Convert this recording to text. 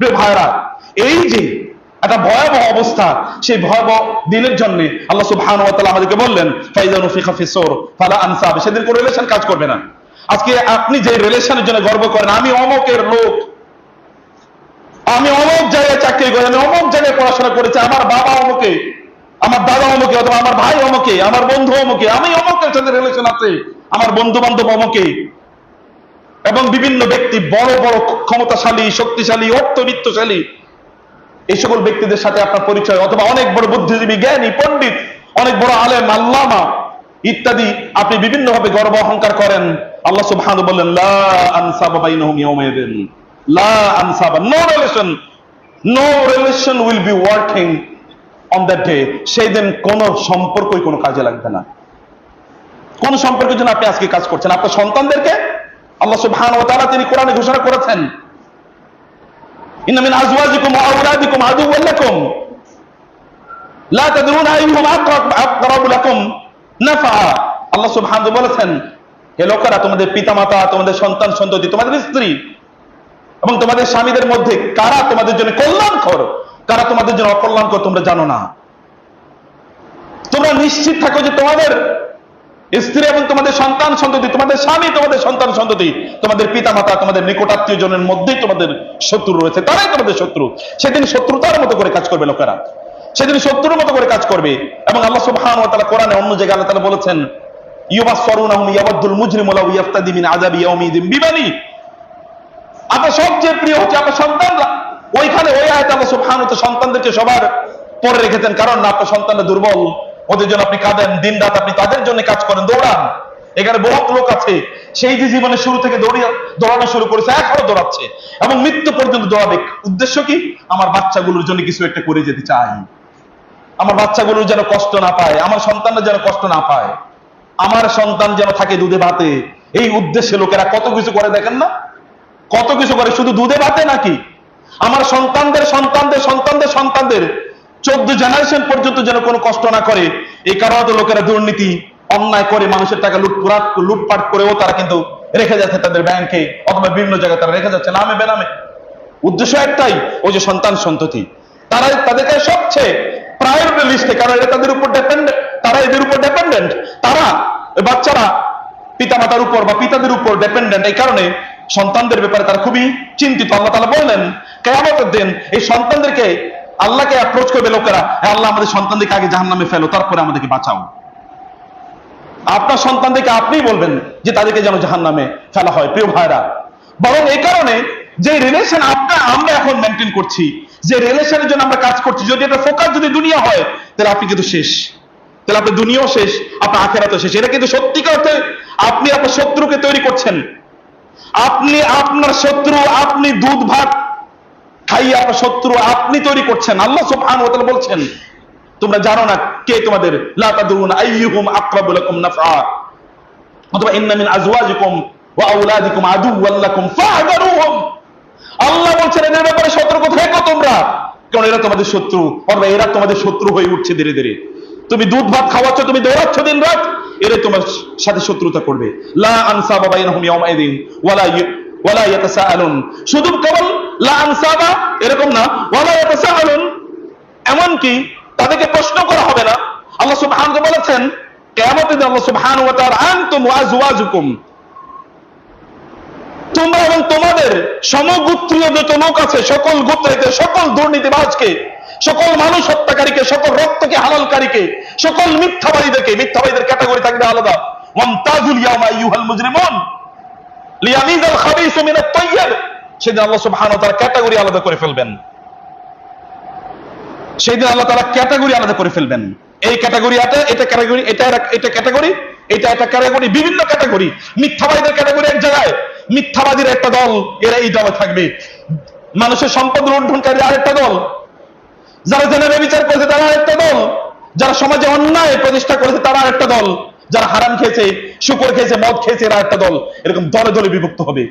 ভাইরা এই যে একটা ভয়াবহ অবস্থা, সেই ভয়াবহ দিনের জন্য আল্লাহ সুবহানাহু ওয়া তাআলা আমাদেরকে বললেন ফাইদা নুফিখা ফিসুর ফালা আনসাব। সেদিন কোন রিলেশন কাজ করবে না। আজকে আপনি যে রিলেশনের জন্য গর্ব করেন, আমি অমকের লোক। আমি অমুক জায়গায় চাকরি করি, আমি অমুক জায়গায় পড়াশোনা করেছি, আমার বাবা অমুকে, আমার দাদা অমুকে, অথবা আমার ভাই অমুকে, আমার বন্ধু অমুকে, আমি অমুকের সাথে রিলেশন আছে, আমার বন্ধু বান্ধব অমুকে। বিভিন্ন ব্যক্তি বড় বড় ক্ষমতাশালী, শক্তিশালী, অর্থবিত্তশালী। এই সকল ব্যক্তিদের সাথে আপনার পরিচয়, অথবা অনেক বড় বুদ্ধিজীবী, জ্ঞানী, পণ্ডিত, অনেক বড় আলেম, আল্লামা ইত্যাদি আপনি বিভিন্ন ভাবে গর্ব অহংকার করেন। আল্লাহ সুবহানাহু বললেন, লা সেই দিন কোন সম্পর্কই কোনো কাজে লাগবে না। কোন সম্পর্কের জন্য আপনি আজকে কাজ করছেন। আপনার সন্তানদেরকে আল্লাহ সুবহানাহু ওয়া তাআলা তিনি কোরআনে ঘোষণা করেছেন। আজওয়াজিকুম ওয়া আওলাদিকুম লাকুম। লা লাকুম। নাফা আল্লাহ সুবহানাহু বলেছেন, হে লোকেরা, তোমাদের পিতামাতা, তোমাদের সন্তান সন্ততি, তোমাদের স্ত্রী এবং তোমাদের স্বামীদের মধ্যে কারা তোমাদের জন্য কল্যাণকর, কারা তোমাদের জন্য অকল্যাণকর, তোমরা জানো না। তোমরা নিশ্চিত থাকো যে তোমাদের স্ত্রী এবং তোমাদের সন্তান সন্ততি, তোমাদের স্বামী, তোমাদের সন্তান সন্ততি, তোমাদের পিতামাতা, তোমাদের নিকটাত্মীয় জনের মধ্যেই তোমাদের শত্রু রয়েছে, তারাই তোমাদের শত্রু। সেদিন শত্রুতার মতো করে কাজ করবে লোকেরা। সেদিন শত্রুর মতো করে কাজ করবে। এবং আল্লাহ সুবহানাহু ওয়া তাআলা কোরআনে অন্য জায়গায় আল্লাহ তাআলা বলেছেন, ইউবাসসারুনাহুম ইয়াওয়াদ্দুল মুজরিমু লাউ ইয়াফতাদি মিন আযাবি ইয়াউমিদিন বিবানি। আপনার সবচেয়ে প্রিয় হচ্ছে আপনার সন্তানরা ওইখানে ওই আয়াতে আল্লাহ সুবহানাহু ওয়া তাআলা সন্তানদেরকে সবার পরে রেখেছেন। কারণ না, আপনার সন্তানরা দুর্বল। ওদের জন্য আপনি কাঁদেন, দিন রাত আপনি তাদের জন্য কাজ করেন, দৌড়ান। এখানে বহুত লোক আছে, সেই যে জীবনের শুরু থেকে দৌড়িয়ে দৌড়ানো শুরু করেছে, এখনও দৌড়াচ্ছে। এবং মৃত্যু পর্যন্ত দৌড়াবে। উদ্দেশ্য কি? আমার বাচ্চাগুলোর জন্য কিছু একটা করে যেতে চাই। আমার বাচ্চাগুলোর যেন কষ্ট না পায়, আমার সন্তানরা যেন কষ্ট না পায়, আমার সন্তান যেন থাকে দুধে ভাতে। এই উদ্দেশ্যে লোকেরা কত কিছু করে দেখেন না? কত কিছু করে? শুধু দুধে ভাতে নাকি? আমার সন্তানদের সন্তানদের সন্তানদের সন্তানদের চোদ্দ জেনারেশন পর্যন্ত যেন কোনো কষ্ট না করে, এই কারণে তো লোকেরা দুর্নীতি, অন্যায় করে মানুষের টাকা লুটপুরাট লুটপাট করেও তারা কিন্তু রেখে যাচ্ছে তাদের ব্যাংকে অথবা বিভিন্ন জায়গায় তারা রেখে যাচ্ছে নামে বেনামে। উদ্দেশ্য একটাই, ওই যে সন্তান সন্ততি। তারা তাদেরকে সবচেয়ে প্রায়োরিটি লিস্টে কারণ এটা তাদের উপর ডিপেন্ডেন্ট তারা এদের উপর ডিপেন্ডেন্ট তারা বাচ্চারা পিতামাতার উপর বা পিতাদের উপর ডিপেন্ডেন্ট এই কারণে সন্তানদের ব্যাপারে তারা খুবই চিন্তিত। আল্লাহ তালা বললেন, কেয়ামতের দিন এই সন্তানদেরকে আল্লাহকে অ্যাপ্রোচ করবে লোকেরা, "হে আল্লাহ, আমাদের সন্তানদেরকে আগে জাহান নামে ফেলো, তারপরে আমাদেরকে বাঁচাও। আপনার সন্তানদেরকে আপনি বলবেন যে তাদেরকে যেন জাহান নামে ফেলা হয়, প্রিয় ভাইরা। বরং এই কারণে যে রিলেশন আপনার, আমরা এখন মেনটেন করছি, যে রিলেশনের জন্য আমরা কাজ করছি, যদি এটা ফোকাস যদি দুনিয়া হয়, তাহলে আপনি কিন্তু শেষ। তাহলে আপনার দুনিয়াও শেষ, আপনার আখেরাতও শেষ। এটা কিন্তু সত্যিকার অর্থে আপনি আপনার শত্রুকে তৈরি করছেন। আপনি আপনার শত্রু, আপনি দুধ ভাত খাইয়ে শত্রু আপনি তৈরি করছেন। আল্লাহ বলছেন, তোমরা জানো না কে তোমাদের? আল্লাহ বলছেন, এদের ব্যাপারে সতর্ক থেকো তোমরা। কারণ এরা তোমাদের শত্রু। অথবা এরা তোমাদের শত্রু হয়ে উঠছে ধীরে ধীরে। তুমি দুধ ভাত খাওয়াচ্ছ, তুমি দৌড়াচ্ছ দিন রাত এরা তোমার সাথে শত্রুতা করবে। লা বাইনাহুম ইয়াউমাইদিন ওয়ালা ওয়ালা ইয়াতাসাআলুন। শুধু কেবল এরকম না। এমনকি তাদেরকে প্রশ্ন করা হবে না। আল্লাহ তাআলা বলেছেন আজওয়াজুকুম। তোমরা এবং তোমাদের সমগোত্রীয় যত লোক আছে, সকল সকল দুর্নীতিবাজকে, সকল মানুষ হত্যাকারীকে, সকল রক্তকে হালালকারীকে, সকল মিথ্যাবাদীদেরকে, মিথ্যাবাদীদের ক্যাটাগরি থাকবে আলাদা। ওয়ামতাজুল ইয়াউমা আইয়ুহাল মুজরিমুন লিয়ামিজাল খাবিসু মিনাত তাইয়্যিব। সেদিন আল্লাহ সুবহানাহু ওয়া তাআলা ক্যাটাগরি আলাদা করে ফেলবেন। সেই দিন আল্লাহ তারা ক্যাটাগরি আলাদা করে ফেলবেন। এই ক্যাটাগরি এটা এটা ক্যাটাগরি, এটা এটা ক্যাটাগরি, এটা একটা ক্যাটাগরি, বিভিন্ন ক্যাটাগরি। মিথ্যাবাদীদের ক্যাটাগরি এক জায়গায়, মিথ্যাবাদীর একটা দল, এরা এই দলে থাকবে। মানুষের সম্পদ লুণ্ঠনকারী আরেকটা দল। যারা জেনারে বিচার করেছে তারা আরেকটা দল। যারা সমাজে অন্যায় প্রতিষ্ঠা করেছে তারা আরেকটা দল। যারা হারাম খেয়েছে, শুকর খেয়েছে, মদ খেয়েছে, এরা একটা দল। এরকম দলে দলে বিভক্ত হবে।